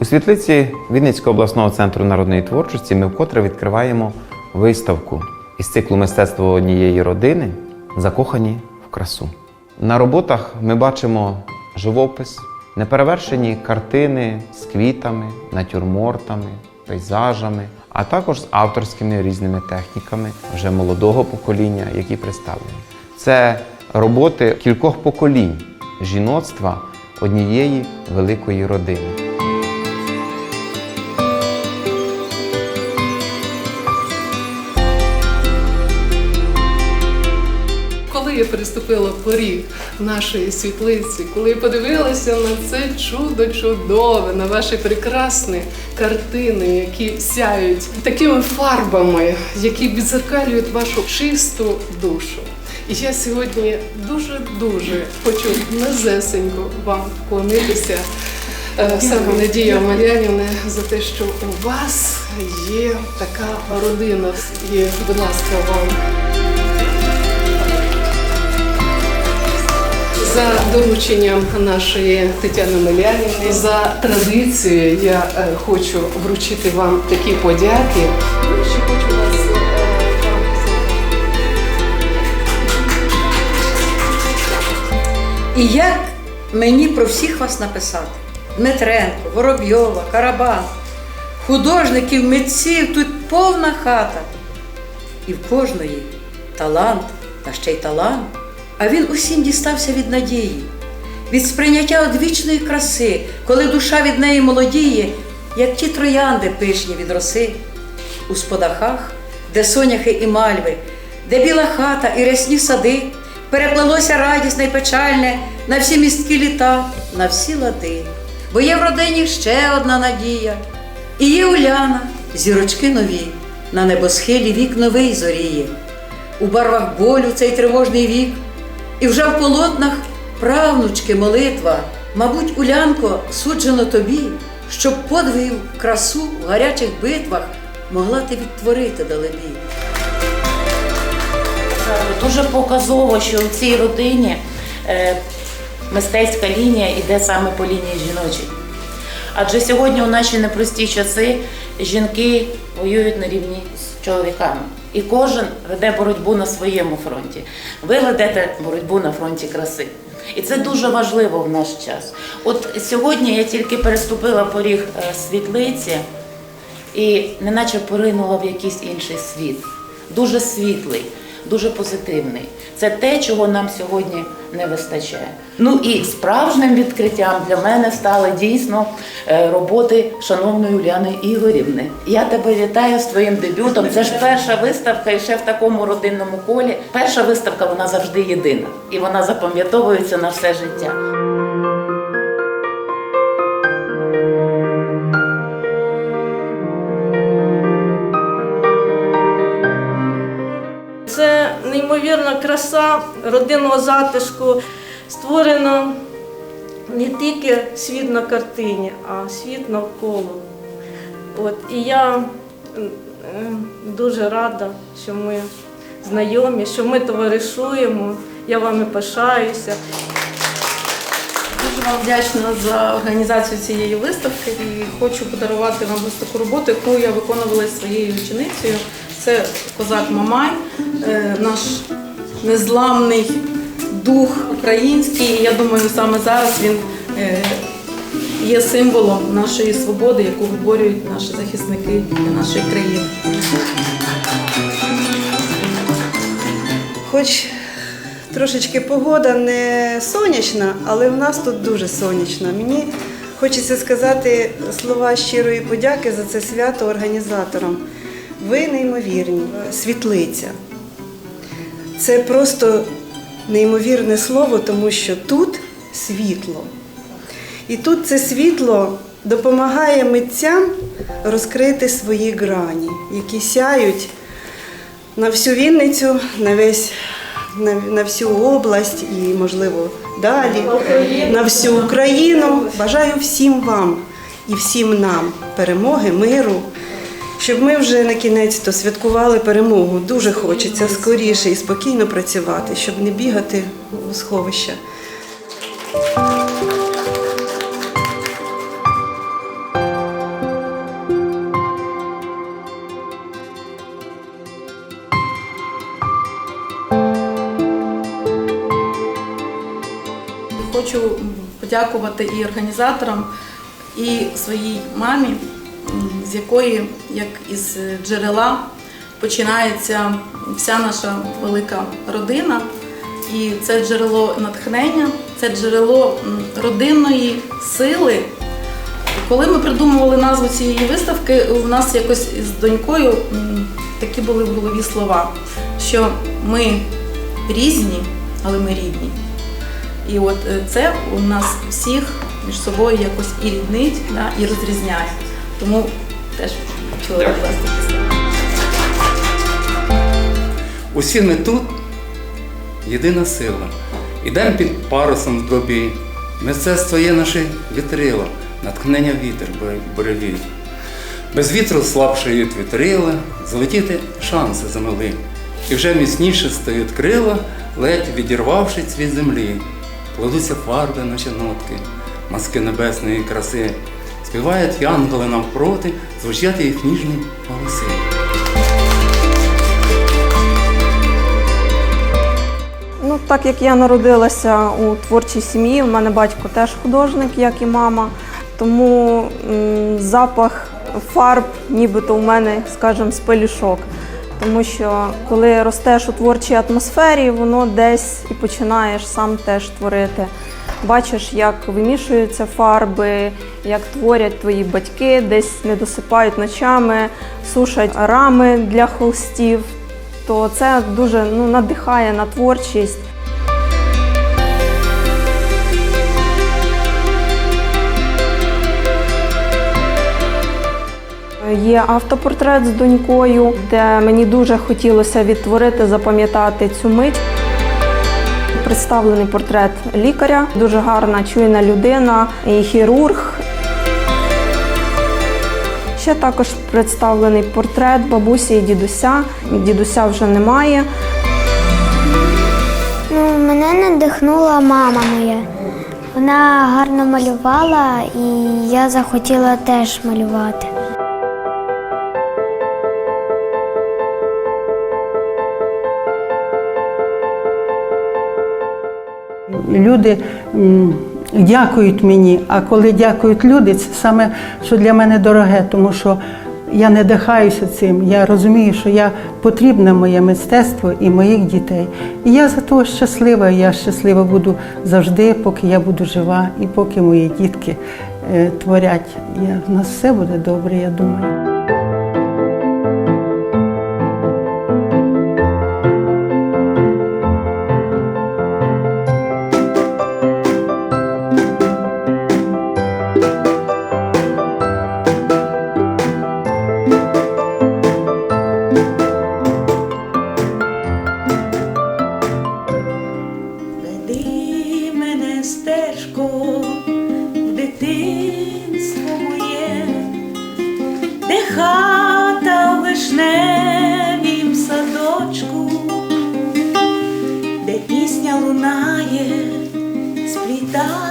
У світлиці Вінницького обласного центру народної творчості ми вкотре відкриваємо виставку із циклу мистецтво однієї родини Закохані в красу. На роботах ми бачимо живопис, неперевершені картини з квітами, натюрмортами, пейзажами, а також з авторськими різними техніками вже молодого покоління, які представлені. Це роботи кількох поколінь жіноцтва однієї великої родини. Коли я переступила поріг нашої світлиці, коли я подивилася на це чудо чудове, на ваші прекрасні картини, які сяють такими фарбами, які відзеркалюють вашу чисту душу. І я сьогодні дуже-дуже хочу незесенько вам вклонитися. е, Саме Надія Омелянівна за те, що у вас є така родина. І, будь ласка, вам. За дорученням нашої Тетяни Милянівни, за традицією я е, хочу вручити вам такі подяки. Вас е, І як мені про всіх вас написати? Дмитренко, Воробйова, Карабан, художників, митців, тут повна хата. І в кожної талант, та ще й талант. А він усім дістався від надії, від сприйняття одвічної краси, коли душа від неї молодіє, як ті троянди пишні від роси, у сподахах, де соняхи і мальви, де біла хата і рясні сади, переплелося радісне й печальне на всі місткі літа, на всі лади. Бо є в родині ще одна надія, і є Уляна, зірочки нові, на небосхилі вік новий зоріє. У барвах болю цей тривожний вік, і вже в полотнах правнучки молитва. Мабуть, Улянко, суджено тобі, щоб подвиг красу в гарячих битвах могла ти відтворити далебі. Дуже показово, що в цій родині е, мистецька лінія йде саме по лінії жіночій. Адже сьогодні у наші непрості часи жінки воюють на рівні з чоловіками. І кожен веде боротьбу на своєму фронті. Ви ведете боротьбу на фронті краси. І це дуже важливо в наш час. От сьогодні я тільки переступила поріг е, світлиці і неначе поринула в якийсь інший світ. Дуже світлий, дуже позитивний. Це те, чого нам сьогодні не вистачає. Ну і справжнім відкриттям для мене стали дійсно е, роботи шановної Уляни Ігорівни. Я тебе вітаю з твоїм дебютом. Це ж перша виставка, і ще в такому родинному колі. Перша виставка вона завжди єдина, і вона запам'ятовується на все життя. Неймовірна краса родинного затишку. Створено не тільки світ на картині, а світ навколо. От, і я дуже рада, що ми знайомі, що ми товаришуємо. Я вами пишаюся. Дуже вам вдячна за організацію цієї виставки і хочу подарувати вам ось таку роботу, яку я виконувала своєю ученицею. Це козак Мамай, е, наш незламний дух український. Я думаю, саме зараз він е, є символом нашої свободи, яку виборюють наші захисники нашої країни. Хоч трошечки погода не сонячна, але в нас тут дуже сонячно. Мені хочеться сказати слова щирої подяки за це свято організаторам. Ви неймовірні, світлиця. Це просто неймовірне слово, тому що тут світло. І тут це світло допомагає митцям розкрити свої грані, які сяють на всю Вінницю, на весь на, на всю область і, можливо, далі, на всю Україну. Бажаю всім вам і всім нам перемоги, миру. Щоб ми вже на кінець то святкували перемогу. Дуже хочеться скоріше і спокійно працювати, щоб не бігати у сховища. Хочу подякувати і організаторам, і своїй мамі, з якої, як із джерела, починається вся наша велика родина. І це джерело натхнення, це джерело родинної сили. Коли ми придумували назву цієї виставки, у нас якось з донькою такі були в голові слова, що ми різні, але ми рідні. І от е, це у нас всіх між собою якось і ріднить, да, і розрізняє. Тому теж хотіла відвести після. Усі ми тут єдина сила. Ідем під парусом в дробі. Мистецтво є наше вітрило, натхнення вітер буревій. Без вітру слабшають вітрила, злетіти шанси замили. І вже міцніше стають крила, ледь відірвавшись від землі. Кладуться фарби, наче нотки, маски небесної краси. Співають янголи навпроти, звучать їх ніжні голоси. Ну, так як я народилася у творчій сім'ї, у мене батько теж художник, як і мама. Тому м, запах фарб, нібито у мене, скажімо, з пелюшок. Тому що коли ростеш у творчій атмосфері, воно десь і починаєш сам теж творити. Бачиш, як вимішуються фарби, як творять твої батьки, десь не досипають ночами, сушать рами для холстів. То це дуже ну, надихає на творчість. Є автопортрет з донькою, де мені дуже хотілося відтворити, запам'ятати цю мить. Представлений портрет лікаря, дуже гарна, чуйна людина, і хірург. Ще також представлений портрет бабусі і дідуся. Дідуся вже немає. Ну, мене надихнула мама моя. Вона гарно малювала, і я захотіла теж малювати. Люди дякують мені, а коли дякують люди, це саме що для мене дороге, тому що я не дихаюся цим. Я розумію, що я потрібна моє мистецтво і моїх дітей. І я за того щаслива. Я щаслива буду завжди, поки я буду жива і поки мої дітки е, творять. Я, у нас все буде добре, я думаю. В дитинство моє, де хата в вишневім садочку, де пісня лунає, косу